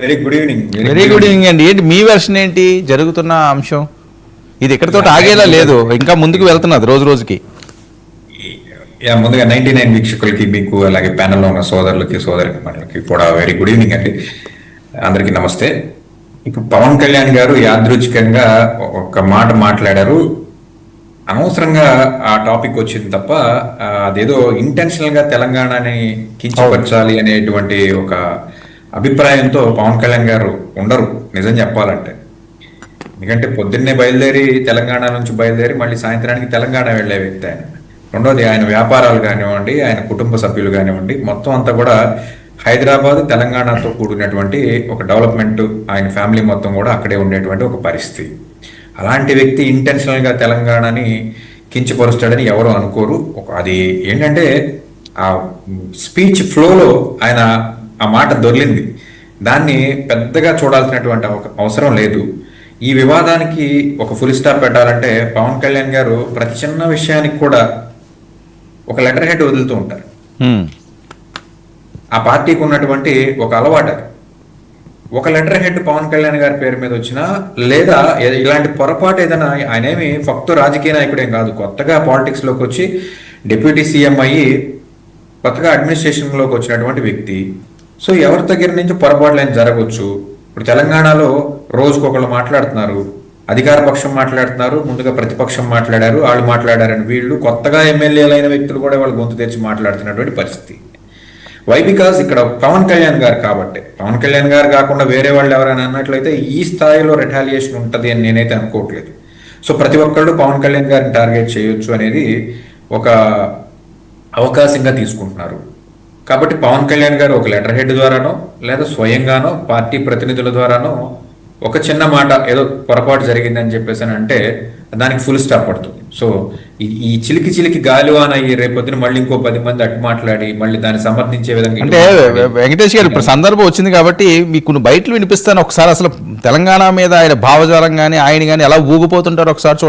Very good evening very good evening అండి ఏంటి? మీ version ఏంటి? జరుగుతున్న అంశం? ఇది ఎక్కడితో ఆగేలా లేదు. ఇంకా ముందుకు వెళ్తున్నది రోజు రోజుకి. యా ముందుగా నైన్టీ నైన్ వీక్షకులకి మీకు అలాగే ప్యానెల్లో ఉన్న సోదరులకి సోదరి కూడా వెరీ గుడ్ ఈవినింగ్ అండి. అందరికీ నమస్తే. ఇప్పుడు పవన్ కళ్యాణ్ గారు యాదృచ్ఛికంగా ఒక మాట మాట్లాడారు. అనవసరంగా ఆ టాపిక్ వచ్చింది తప్ప అదేదో ఇంటెన్షనల్గా తెలంగాణని కించపరచాలి అనేటువంటి ఒక అభిప్రాయంతో పవన్ కళ్యాణ్ గారు ఉండరు నిజం చెప్పాలంటే. ఎందుకంటే పొద్దున్నే బయలుదేరి తెలంగాణ నుంచి బయలుదేరి మళ్ళీ సాయంత్రానికి తెలంగాణ వెళ్ళే వ్యక్తి ఆయన. రెండోది ఆయన వ్యాపారాలు కానివ్వండి ఆయన కుటుంబ సభ్యులు కానివ్వండి మొత్తం అంతా కూడా హైదరాబాద్ తెలంగాణతో కూడినటువంటి ఒక డెవలప్మెంట్ ఆయన ఫ్యామిలీ మొత్తం కూడా అక్కడే ఉండేటువంటి ఒక పరిస్థితి. అలాంటి వ్యక్తి ఇంటెన్షనల్గా తెలంగాణని కించపరుస్తాడని ఎవరు అనుకోరు. ఒక అది ఏంటంటే ఆ స్పీచ్ ఫ్లోలో ఆయన ఆ మాట దొర్లింది. దాన్ని పెద్దగా చూడాల్సినటువంటి ఒక అవసరం లేదు. ఈ వివాదానికి ఒక ఫుల్ స్టాప్ పెట్టాలంటే పవన్ కళ్యాణ్ గారు ప్రతి చిన్న విషయానికి కూడా ఒక లెటర్ హెడ్ వదులుతూ ఉంటారు. ఆ పార్టీకి ఉన్నటువంటి ఒక అలవాటు ఒక లెటర్ హెడ్ పవన్ కళ్యాణ్ గారి పేరు మీద వచ్చినా లేదా ఇలాంటి పొరపాటు ఏదైనా ఆయన ఏమి ఫక్తు రాజకీయ నాయకుడేం కాదు. కొత్తగా పాలిటిక్స్లోకి వచ్చి డిప్యూటీ సీఎం అయ్యి కొత్తగా అడ్మినిస్ట్రేషన్లోకి వచ్చినటువంటి వ్యక్తి. సో ఎవరి దగ్గర నుంచి పొరపాట్లు అయినా జరగవచ్చు? ఇప్పుడు తెలంగాణలో రోజుకొకళ్ళు మాట్లాడుతున్నారు. అధికార పక్షం మాట్లాడుతున్నారు ముందుగా ప్రతిపక్షం మాట్లాడారు వాళ్ళు మాట్లాడారని వీళ్ళు కొత్తగా ఎమ్మెల్యేలైన వ్యక్తులు కూడా వాళ్ళు గొంతు తెచ్చి మాట్లాడుతున్నటువంటి పరిస్థితి. వై బికాస్ ఇక్కడ పవన్ కళ్యాణ్ గారు కాబట్టి. పవన్ కళ్యాణ్ గారు కాకుండా వేరే వాళ్ళు ఎవరైనా అన్నట్లయితే ఈ స్థాయిలో రిటాలియేషన్ ఉంటుంది అని నేనైతే అనుకోవట్లేదు. సో ప్రతి ఒక్కళ్ళు పవన్ కళ్యాణ్ గారిని టార్గెట్ చేయొచ్చు అనేది ఒక అవకాశంగా తీసుకుంటున్నారు. కాబట్టి పవన్ కళ్యాణ్ గారు ఒక లెటర్ హెడ్ ద్వారానో లేదా స్వయంగానో పార్టీ ప్రతినిధుల ద్వారానో ఒక చిన్న మాట ఏదో పొరపాటు జరిగిందని చెప్పేసి అంటే దానికి ఫుల్ స్టాప్ పడుతుంది సో ఈ- చిలికి చిలికి గాలివాన ఈ రేపొద్దున మళ్ళీ ఇంకో పది మంది అటు మాట్లాడి మళ్ళీ దాన్ని సమర్థించే విధంగా అంటే. వెంకటేష్ గారు ఇప్పుడు సందర్భం వచ్చింది కాబట్టి మీకు కొన్ని బయటలు వినిపిస్తాను ఒకసారి అసలు తెలంగాణ మీద ఆయన భావజాలం కానీ ఆయన కానీ ఎలా ఊగిపోతుంటారో ఒకసారి చూడండి